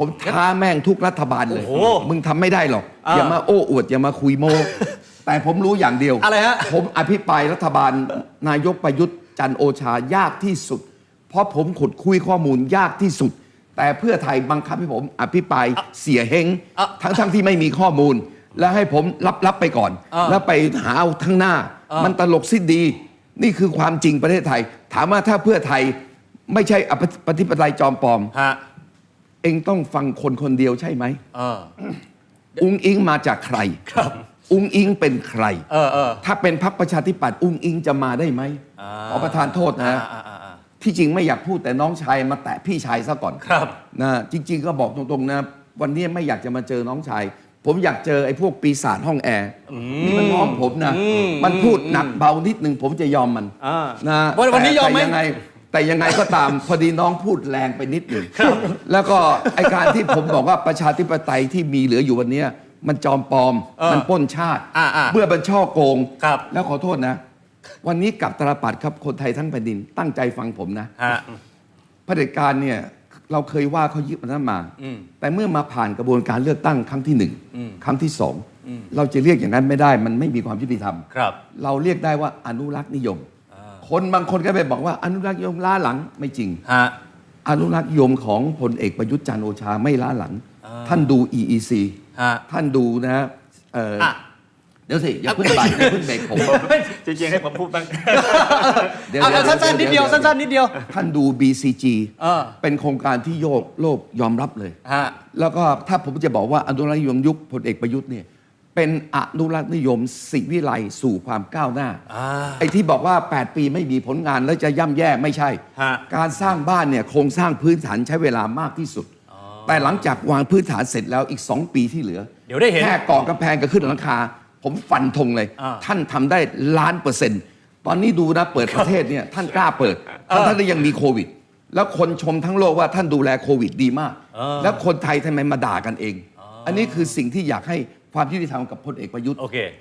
ผมท้าแม่งทุกรัฐบาลเลย โอ้โหมึงทำไม่ได้หรอก อ่า อย่ามาโอ้อวด อย่ามาคุยโมแต่ผมรู้อย่างเดียว อะไรฮะ ผมอภิปรายรัฐบาลนายกประยุทธ์จันทร์โอชายากที่สุด เพราะผมขุดคุยข้อมูลยากที่สุด แต่เพื่อไทยบังคับให้ผมอภิปรายเสียเฮงอะทั้งทั้งที่ไม่มีข้อมูล แล้วให้ผมรับรับไปก่อน อ่าแล้วไปหาเอาทั้งหน้า อ่ามัมันตลกสิ้นดี นี่คือความจริงประเทศไทย ถามว่าถ้าเพื่อไทยไม่ใช่อปฏิปไตยจอมปลอม ฮะ เองต้องฟังคนคนเดียวใช่ไหม เออ อุ้งอิงมาจากใคร ครับ อุ้งอิงเป็นใคร เออเออถ้าเป็นพรรคประชาธิปัตย์อุ้งอิงจะมาได้ไหมอ่าขอประทานโทษนะ อ่าอ่าอ่าที่จริงไม่อยากพูดแต่น้องชายมาแตะพี่ชายซะก่อนครับ นะจริง ๆ ก็บอกตรงๆนะ วันนี้ไม่อยากจะมาเจอน้องชาย ผมอยากเจอไอ้พวกปีศาจห้องแอร์นี่มันน้องผมนะ มันพูดหนักเบานิดหนึ่งผมจะยอมมันอ่านะวันวันนี้แต่ยอมไหม แต่ยังไง แต่ยังไงก็ตาม พอดีน้องพูดแรงไปนิดหนึ่งแล้วก็ไอการที่ผมบอกว่าประชาธิปไตยที่มีเหลืออยู่วันเนี้ยมันจอมปลอมเออมันปล้นชาติอ่าอ่าเมื่อมันช่อโกง ครับ แล้วขอโทษนะ วันนี้กลับตาลปัดครับคนไทยทั้งแผ่นดินตั้งใจฟังผมนะ ฮะ เผด็จการเนี่ยเราเคยว่าเขายึดมันนั้นมาอืมแต่เมื่อมาผ่านกระบวนการเลือกตั้งครั้งที่หนึ่งอืมครั้งที่สองเราจะเรียกอย่างนั้นไม่ได้ มันไม่มีความยุติธรรม ครับ เราเรียกได้ว่าอนุรักษ์นิยม คนบางคนก็ไปบอกว่าอนุรักษ์นิยมล้าหลังไม่จริง ฮะ อนุรักษ์นิยมของพลเอกประยุทธ์จันทร์โอชาไม่ล้าหลัง อ่า ท่านดู EEC ฮะ ท่านดูนะเอ่อออะ เดี๋ยวสิอย่าเพิ่งไปอย่าเพิ่งเบรกผม จริงๆให้ผมพูดบ้าง เดี๋ยวเอาเอาเดี๋ยวสั้นๆนิดเดียวสั้นๆนิดเดียวท่านดู BCG เออ เป็นโครงการที่โยกโลกยอมรับเลย ฮะ แล้วก็ถ้าผมจะบอกว่าอนุรักษ์นิยมยุคพลเอกประยุทธ์เนี่ย เป็นอนุรักษ์นิยมสิวิไลสู่ความก้าวหน้า อ่า ไอ้ที่บอกว่า 8 ปีไม่มีผลงานแล้วจะย่ำแย่ไม่ใช่ ฮะ การสร้างบ้านเนี่ยโครงสร้างพื้นฐานใช้เวลามากที่สุด แต่หลังจากวางพื้นฐานเสร็จแล้วอีก 2 ปีที่เหลือ เดี๋ยวได้เห็น แค่ก่อกำแพงกับขึ้นหลังคา ผมฟันธงเลย อ่าท่านทำได้ล้านเปอร์เซ็นต์ ตอนนี้ดูนะเปิดประเทศเนี่ยท่านกล้าเปิดท่านท่านยังมีโควิด แล้วคนชมทั้งโลกว่าท่านดูแลโควิดดีมากเออแล้วคนไทยทำไมมาด่ากันเอง อันนี้คือสิ่งที่อยากให้ ความยุติธรรมกับพลเอกประยุทธ์โอเค